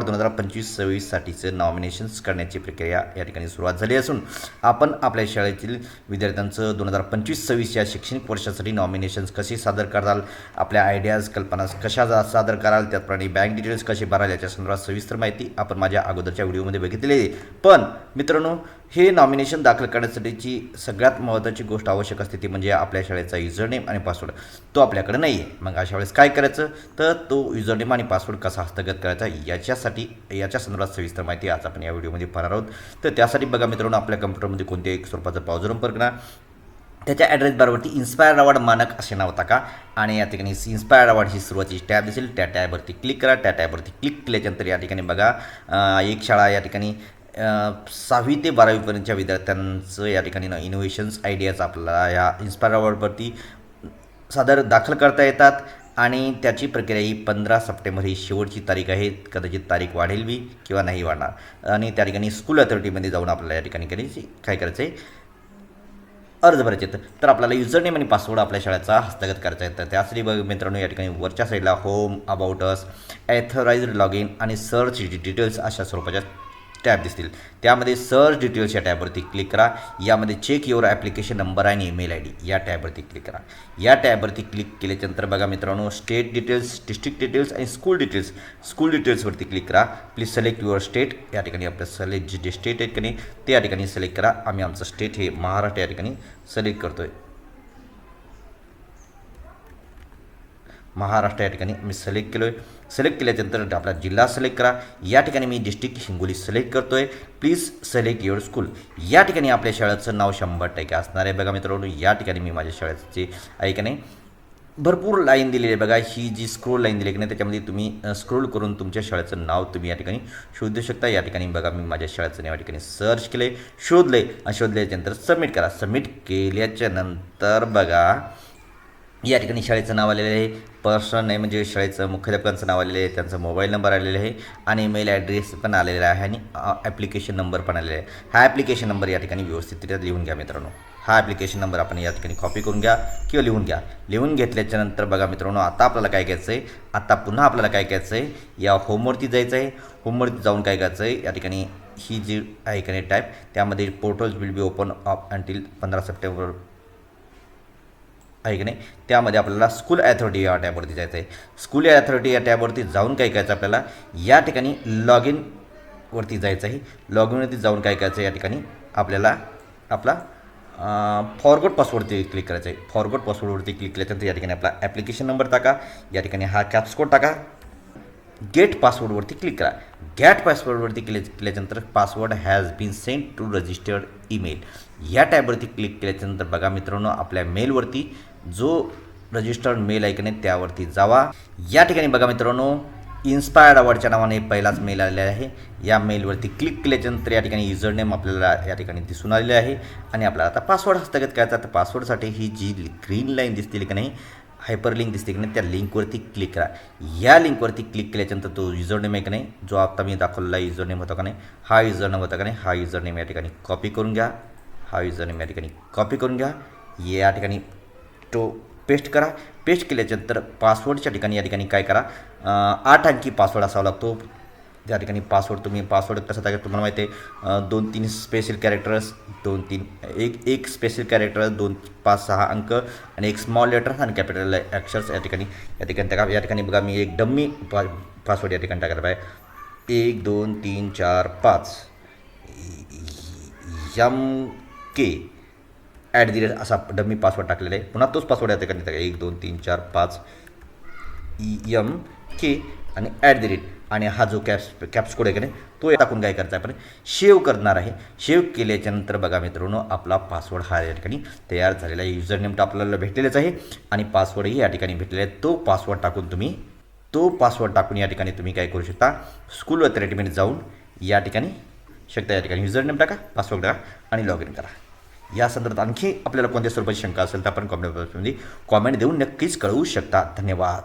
Award दोन हजार पंचवीस सव्वीससाठीचं नॉमिनेशन्स करण्याची प्रक्रिया या ठिकाणी सुरुवात झाली असून आपण आपल्या शाळेतील विद्यार्थ्यांचं दोन हजार पंचवीस सव्वीस या शैक्षणिक वर्षासाठी नॉमिनेशन्स कसे सादर कराल आपल्या आयडियाज कल्पना कशा जा- सादर कराल त्याचप्रमाणे बँक डिटेल्स कसे भराल याच्या संदर्भात सविस्तर माहिती आपण माझ्या अगोदरच्या व्हिडिओमध्ये बघितलेली पण मित्रांनो हे नॉमिनेशन दाखल करण्यासाठीची सगळ्यात महत्त्वाची गोष्ट आवश्यक असते ती म्हणजे आपल्या शाळेचा युजरनेम आणि पासवर्ड तो आपल्याकडे नाही आहे मग अशा वेळेस काय करायचं? तर तो युजरनेम आणि पासवर्ड कसा हस्तगत करायचा याच्यासाठी याच्या संदर्भात सविस्तर माहिती आज आपण या व्हिडिओमध्ये पाहणार आहोत. तर त्यासाठी बघा मित्रांनो आपल्या कम्प्युटरमध्ये कोणत्याही एक स्वरूपाचा पावजर संपर्क करा त्याच्या ॲड्रेस बारवरती इन्स्पायर अवॉर्ड मानक असे नाव टाका आणि या ठिकाणी इन्स्पायर अवॉर्ड ही सुरुवातीची टॅब दिसेल. त्या टॅबवरती क्लिक करा. त्या टॅबवरती क्लिक केल्याच्यानंतर या ठिकाणी बघा एक शाळा या ठिकाणी सहावी ते बारावीपर्यंतच्या विद्यार्थ्यांचं या ठिकाणी इनोव्हेशन्स आयडियाज आपल्याला या इन्स्पायर अवॉर्डवरती सादर दाखल करता येतात. आणि त्याची प्रक्रिया ही पंधरा सप्टेंबर ही शेवटची तारीख आहे. कदाचित तारीख वाढेल बी किंवा नाही वाढणार. आणि त्या ठिकाणी स्कूल अथॉरिटीमध्ये जाऊन आपल्याला या ठिकाणी करायची काय करायचं आहे अर्ज भरायचे तर आपल्याला युजरनेम आणि पासवर्ड आपल्या शाळेचा हस्तगत करायचा आहे. तर त्यासाठी बघ मित्रांनो या ठिकाणी वरच्या साईडला home about us authorised log in आणि सर्च डिटेल्स अशा स्वरूपाच्या टॅब दिसतील. त्यामध्ये सर्च डिटेल्स या टॅबवरती क्लिक करा. यामध्ये चेक युअर ॲप्लिकेशन नंबर आणि ईमेल आय डी या टॅबवरती क्लिक करा. या टॅबवरती क्लिक केल्याच्यानंतर बघा मित्रांनो स्टेट डिटेल्स डिस्ट्रिक्ट डिटेल्स आणि स्कूल डिटेल्स स्कूल डिटेल्सवरती क्लिक करा. प्लीज सिलेक्ट युअर स्टेट या ठिकाणी आपलं सिलेक्ट जे स्टेट आहेत की नाही ते या ठिकाणी सिलेक्ट करा. आम्ही आमचं स्टेट हे महाराष्ट्र या ठिकाणी सिलेक्ट करतो आहे महाराष्ट्र या ठिकाणी मी सिलेक्ट केलो आहे सिलेक्ट केल्याच्यानंतर आपला जिल्हा सिलेक्ट करा. या ठिकाणी मी डिस्ट्रिक्ट हिंगोली सिलेक्ट करतो आहे प्लीज सिलेक्ट युअर स्कूल या ठिकाणी आपल्या शाळेचं नाव शंभर टक्के असणार आहे. बघा मित्रांनो या ठिकाणी मी माझ्या शाळेचे आहे की नाही? भरपूर लाईन दिलेली आहे. बघा ही जी स्क्रोल लाईन दिली आहे की नाही त्याच्यामध्ये तुम्ही स्क्रोल करून तुमच्या शाळेचं नाव तुम्ही या ठिकाणी शोधू शकता. या ठिकाणी बघा मी माझ्या शाळेचं नाव या ठिकाणी सर्च केलं आहे शोधलं आहे आणि शोधल्याच्यानंतर सबमिट करा. सबमिट केल्याच्यानंतर बघा या ठिकाणी शाळेचं नाव आलेलं आहे. पर्सनल नाही म्हणजे शाळेचं मुख्याध्यापकांचं नाव आलेलं आहे. त्यांचा मोबाईल नंबर आलेला आहे आणि ईमेल ॲड्रेस पण आलेला आहे आणि ॲप्लिकेशन नंबर पण आलेला आहे. हा ॲप्लिकेशन नंबर या ठिकाणी व्यवस्थितरित्या लिहून घ्या मित्रांनो. हा ॲप्लिकेशन नंबर आपण या ठिकाणी कॉपी करून घ्या किंवा लिहून घ्या. लिहून घेतल्याच्या नंतर बघा मित्रांनो आता आपल्याला काय घ्यायचं आहे आता पुन्हा आपल्याला काय घ्यायचं आहे या होमवरती जायचं आहे होमवरती जाऊन काय करायचं आहे या ठिकाणी ही जी आहे का नाही टाईप त्यामध्ये portals will be open up until पंधरा सप्टेंबर आहे की नाही? त्यामध्ये आपल्याला स्कूल ॲथॉरिटी या टॅबवरती जायचं आहे. स्कूल ॲथॉरिटी या टॅबवरती जाऊन काय करायचं आपल्याला? या ठिकाणी लॉग इन वरती जायचं आहे. लॉग इनवरती जाऊन काय करायचं आहे? या ठिकाणी आपल्याला आपला फॉरवर्ड पासवर्डवरती क्लिक करायचं आहे. फॉरवर्ड पासवर्डवरती क्लिक केल्यानंतर या ठिकाणी आपला ॲप्लिकेशन नंबर टाका. या ठिकाणी हा कॅप्स कोड टाका. गेट पासवर्डवरती क्लिक करा. गेट पासवर्डवरती क्लिक केल्याच्यानंतर password has been send to registered email या टॅबवरती क्लिक केल्याच्यानंतर बघा मित्रांनो आपल्या मेलवरती जो रजिस्टर्ड मेल आहे की नाही त्यावरती जावा. या ठिकाणी बघा मित्रांनो इन्स्पायर्ड अवॉर्डच्या नावाने पहिलाच मेल आलेला आहे. या मेलवरती क्लिक केल्याच्यानंतर या ठिकाणी युजर नेम आपल्याला या ठिकाणी दिसून आलेले आहे. आणि आपल्याला आता पासवर्ड हस्तगत करायचा तर पासवर्डसाठी ही जी ग्रीन लाईन दिसतील की नाही हायपर लिंक दिसते की नाही त्या लिंकवरती क्लिक करा. या लिंकवरती क्लिक केल्याच्यानंतर तो युजर नेम आहे की नाही जो आता मी दाखवलेला युजर नेम होता का नाही हा युजर नेम होता का नाही हा युजर नेम या ठिकाणी कॉपी करून घ्या. हा युजर नेम या ठिकाणी कॉपी करून घ्या. या ठिकाणी तो पेस्ट करा. पेस्ट केल्याच्यानंतर पासवर्डच्या ठिकाणी या ठिकाणी काय करा. आठ अंकी पासवर्ड असावा लागतो. त्या ठिकाणी पासवर्ड तुम्ही पासवर्ड कसं टाका तुम्हाला माहिती आहे. दोन तीन स्पेशल कॅरेक्टर्स दोन तीन एक एक स्पेशल कॅरेक्टर दोन पाच सहा अंक आणि एक स्मॉल लेटर आणि कॅपिटल अक्षर्स या ठिकाणी या ठिकाणी टाका या ठिकाणी बघा मी एक डम्मी पा पासवर्ड या ठिकाणी टाकायला पाहिजे एक दोन तीन चार पाच. M K. At the rate असा डम्मी पासवर्ड टाकलेला आहे. पुन्हा तोच पासवर्ड या ठिकाणी टाका एक दोन तीन चार पाच. E K. आणि ॲट दी रेट आणि हा जो कॅप्स कॅप्स कोड आहे की नाही तो टाकून काय करायचा आपण? शेव करणार आहे. शेव केल्याच्यानंतर बघा मित्रांनो आपला पासवर्ड हा या ठिकाणी तयार झालेला आहे. युजर नेम तर आपल्याला भेटलेलाच आहे आणि पासवर्डही या ठिकाणी भेटलेला आहे. तो पासवर्ड टाकून तुम्ही तो पासवर्ड टाकून या ठिकाणी तुम्ही काय करू शकता? स्कूल अथॉरिटीमध्ये जाऊन या ठिकाणी शकता. या ठिकाणी युजर नेम टाका पासवर्ड टाका आणि लॉग इन करा. या संदर्भात आणखी आपल्याला कोणत्या स्वरूपाची शंका असेल तर आपण कॉमेंट बॉक्समध्ये कॉमेंट देऊन नक्कीच कळवू शकता. धन्यवाद.